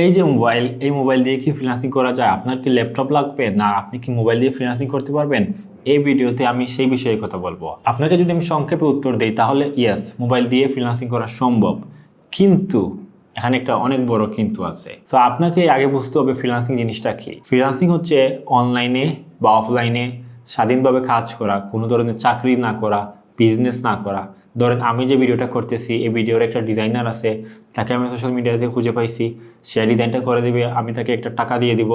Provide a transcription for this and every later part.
এই যে মোবাইল, এই মোবাইল দিয়ে কি ফ্রিল্যান্সিং করা যায়? আপনার কি ল্যাপটপ লাগবে? না, আপনি কি মোবাইল দিয়ে ফ্রিল্যান্সিং করতে পারবেন? এই ভিডিওতে আমি সেই বিষয়ে কথা বলব। আপনাকে যদি আমি সংক্ষেপে উত্তর দিই, তাহলে ইয়েস মোবাইল দিয়ে ফ্রিল্যান্সিং করা সম্ভব। কিন্তু, এখানে একটা অনেক বড় কিন্তু আছে। তো আপনাকে আগে বুঝতে হবে ফ্রিল্যান্সিং জিনিসটা কি? ফ্রিল্যান্সিং হচ্ছে অনলাইনে বা অফলাইনে স্বাধীনভাবে কাজ করা, কোনো ধরনের চাকরি না করা বিজনেস না করা। ধরেন আমি যে ভিডিওটা করতেছি, এই ভিডিওর একটা ডিজাইনার আছে, তাকে আমি সোশ্যাল মিডিয়াতে খুঁজে পাইছি। সে ডিজাইনটা করে দেবে, আমি তাকে একটা টাকা দিয়ে দিব।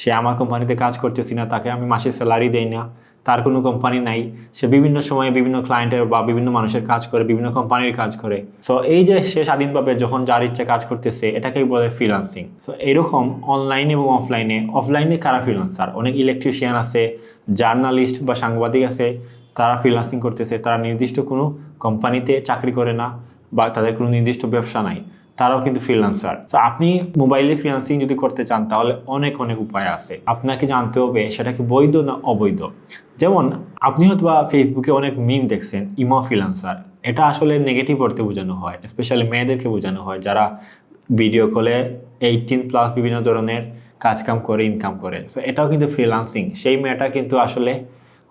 সে আমার কোম্পানিতে কাজ করতেছি না, তাকে আমি মাসে স্যালারি দেই না। তার কোনো কোম্পানি নাই। সে বিভিন্ন সময়ে বিভিন্ন ক্লায়েন্টের বা বিভিন্ন মানুষের কাজ করে, বিভিন্ন কোম্পানির কাজ করে। সো এই যে সে স্বাধীনভাবে যখন যার ইচ্ছা কাজ করতেছে, এটাকেই বলে ফ্রিলান্সিং সো এরকম অনলাইন এবং অফলাইনে অফলাইনে কারা ফ্রিলান্সার অনেক ইলেকট্রিশিয়ান আছে জার্নালিস্ট বা সাংবাদিক আছে। তারা ফ্রিলান্সিং করতেছে, তারা নির্দিষ্ট কোনো কোম্পানিতে চাকরি করে না বা তাদের কোনো নির্দিষ্ট ব্যবসা নাই, তারাও কিন্তু ফ্রিল্যান্সার তো আপনি মোবাইলে ফ্রিল্যান্সিং যদি করতে চান, তাহলে অনেক অনেক উপায় আছে। আপনাকে জানতে হবে সেটা কি বৈধ না অবৈধ। যেমন, আপনি হয়তো বা ফেসবুকে অনেক মিম দেখছেন ইমো ফ্রিল্যান্সার এটা আসলে নেগেটিভ অর্থে বোঝানো হয় স্পেশালি মেয়েদেরকে বোঝানো হয়, যারা ভিডিও কলে এইটিন প্লাস বিভিন্ন ধরনের কাজকাম করে ইনকাম করে। সো এটাও কিন্তু ফ্রিল্যান্সিং সেই মেয়েটা কিন্তু আসলে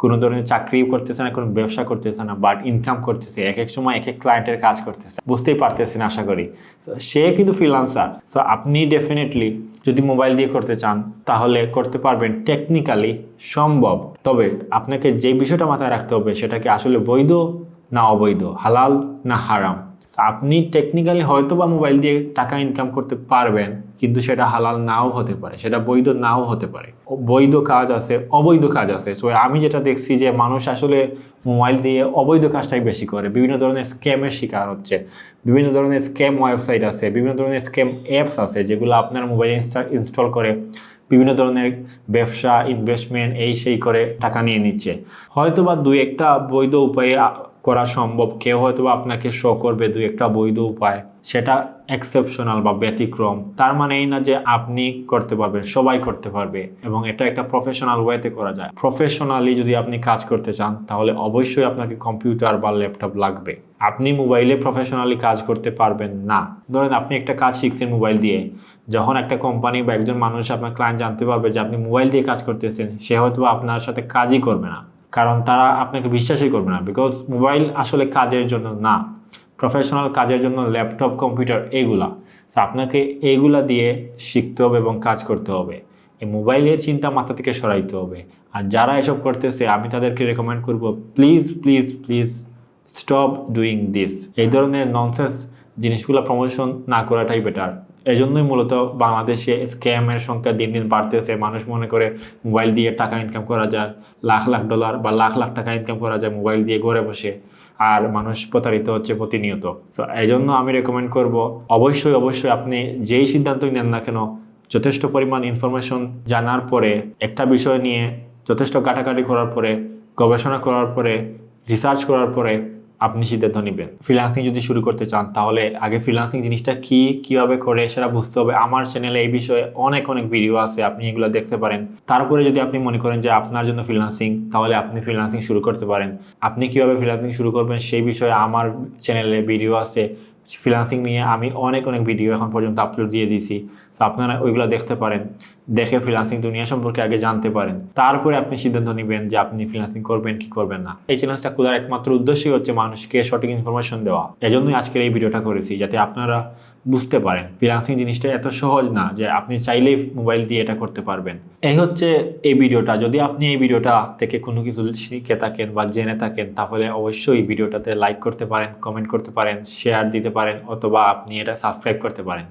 কোনো ধরনের চাকরি করতেছে না, কোনো ব্যবসা করতেছে না বাট ইনকাম করতেছে, এক এক সময় এক এক ক্লায়েন্টের কাজ করতেছে। বুঝতেই পারতেছেন আশা করি। সে কিন্তু ফ্রিলান্সার সো আপনি ডেফিনেটলি যদি মোবাইল দিয়ে করতে চান, তাহলে করতে পারবেন টেকনিক্যালি সম্ভব। তবে আপনাকে যে বিষয়টা মাথায় রাখতে হবে সেটাকে আসলে বৈধ না অবৈধ? হালাল না হারাম? আপনি টেকনিক্যালি হয়তো বা মোবাইল দিয়ে টাকা ইনকাম করতে পারবেন, কিন্তু সেটা হালাল নাও হতে পারে, সেটা বৈধ নাও হতে পারে। বৈধ কাজ আছে, অবৈধ কাজ আছে। তো আমি যেটা দেখছি যে মানুষ আসলে মোবাইল দিয়ে অবৈধ কাজটাই বেশি করে। বিভিন্ন ধরনের স্ক্যামের শিকার হচ্ছে, বিভিন্ন ধরনের স্ক্যাম ওয়েবসাইট আছে, বিভিন্ন ধরনের স্ক্যাম অ্যাপস আছে, যেগুলো আপনার মোবাইলে ইনস্টল করে বিভিন্ন ধরনের ব্যবসা ইনভেস্টমেন্ট এই সেই করে টাকা নিয়ে নিচ্ছে। হয়তো বা দুই একটা বৈধ উপায়ে করা সম্ভব। কেউ হয়তো আপনাকে শো করবে দুই একটা বৈধ উপায়। সেটা এক্সেপশনাল বা ব্যতিক্রম। তার মানে এই না যে আপনি করতে পারবেন, সবাই করতে পারবে। এবং এটা একটা প্রফেশনাল ওয়েতে করা যায়। প্রফেশনালি যদি আপনি কাজ করতে চান, তাহলে অবশ্যই আপনাকে কম্পিউটার বা ল্যাপটপ লাগবে। আপনি মোবাইলে প্রফেশনালি কাজ করতে পারবেন না। ধরেন আপনি একটা কাজ শিখছেন মোবাইল দিয়ে। যখন একটা কোম্পানি বা একজন মানুষ আপনার ক্লায়েন্ট জানতে পারবে যে আপনি মোবাইল দিয়ে কাজ করতেছেন, সে হয়তো আপনার সাথে কাজই করবে না। কারণ তারা আপনাকে বিশ্বাসই করবে না বিকজ মোবাইল আসলে কাজের জন্য না। প্রফেশনাল কাজের জন্য ল্যাপটপ কম্পিউটার এগুলা। তো আপনাকে এইগুলা দিয়ে শিখতে হবে এবং কাজ করতে হবে। এই মোবাইলের চিন্তা মাথা থেকে সরাইতে হবে। আর যারা এসব করতেছে, আমি তাদেরকে রেকমেন্ড করব please please please stop doing this এই ধরনের ননসেন্স জিনিসগুলো প্রমোশন না করাটাই বেটার এই জন্যই মূলত বাংলাদেশে স্ক্যামের সংখ্যা দিন দিন বাড়তেছে। মানুষ মনে করে মোবাইল দিয়ে টাকা ইনকাম করা যায়, লাখ লাখ ডলার বা লাখ লাখ টাকা ইনকাম করা যায় মোবাইল দিয়ে ঘরে বসে। আর মানুষ প্রতারিত হচ্ছে প্রতিনিয়ত। তো এই জন্য আমি রেকমেন্ড করব, অবশ্যই অবশ্যই আপনি যেই সিদ্ধান্তই নেন না কেন, যথেষ্ট পরিমাণ ইনফরমেশন জানার পরে, একটা বিষয় নিয়ে যথেষ্ট কাটাকাটি করার পরে, গবেষণা করার পরে রিসার্চ করার পরে আপনি সিদ্ধান্ত নেবেন। ফ্রিলান্সিং যদি শুরু করতে চান, তাহলে আগে ফ্রিলান্সিং জিনিসটা কি, কীভাবে করে সেটা বুঝতে হবে। আমার চ্যানেলে এই বিষয়ে অনেক অনেক ভিডিও আছে, আপনি এগুলো দেখতে পারেন। তারপরে যদি আপনি মনে করেন যে আপনার জন্য ফ্রিলান্সিং তাহলে আপনি ফ্রিলান্সিং শুরু করতে পারেন। আপনি কীভাবে ফ্রিলান্সিং শুরু করবেন, সেই বিষয়ে আমার চ্যানেলে ভিডিও আছে। ফ্রিল্যান্সিং নিয়ে আমি অনেক অনেক ভিডিও এখন পর্যন্ত আপলোড দিয়ে দিয়েছি। তো আপনারা ওইগুলো দেখতে পারেন। দেখে ফ্রিল্যান্সিং দুনিয়া সম্পর্কে আগে জানতে পারেন। তারপরে আপনি সিদ্ধান্ত নেবেন যে আপনি ফ্রিল্যান্সিং করবেন কি করবেন না। এই চ্যালেঞ্জটা খোলার একমাত্র উদ্দেশ্যই হচ্ছে মানুষকে সঠিক ইনফরমেশন দেওয়া। এজন্যই আজকের এই ভিডিওটা করেছি, যাতে আপনারা বুঝতে পারেন। ফ্রিল্যান্সিং জিনিসটা এত সহজ না যে আপনি চাইলেই মোবাইল দিয়ে এটা করতে পারবেন। এই হচ্ছে এই ভিডিওটা যদি আপনি এই ভিডিওটা থেকে কোনো কিছু শিখে থাকেন বা জেনে থাকেন, তাহলে অবশ্যই ভিডিওটাতে লাইক করতে পারেন কমেন্ট করতে পারেন শেয়ার দিতে পারেন অথবা আপনি এটা সাবস্ক্রাইব করতে পারেন।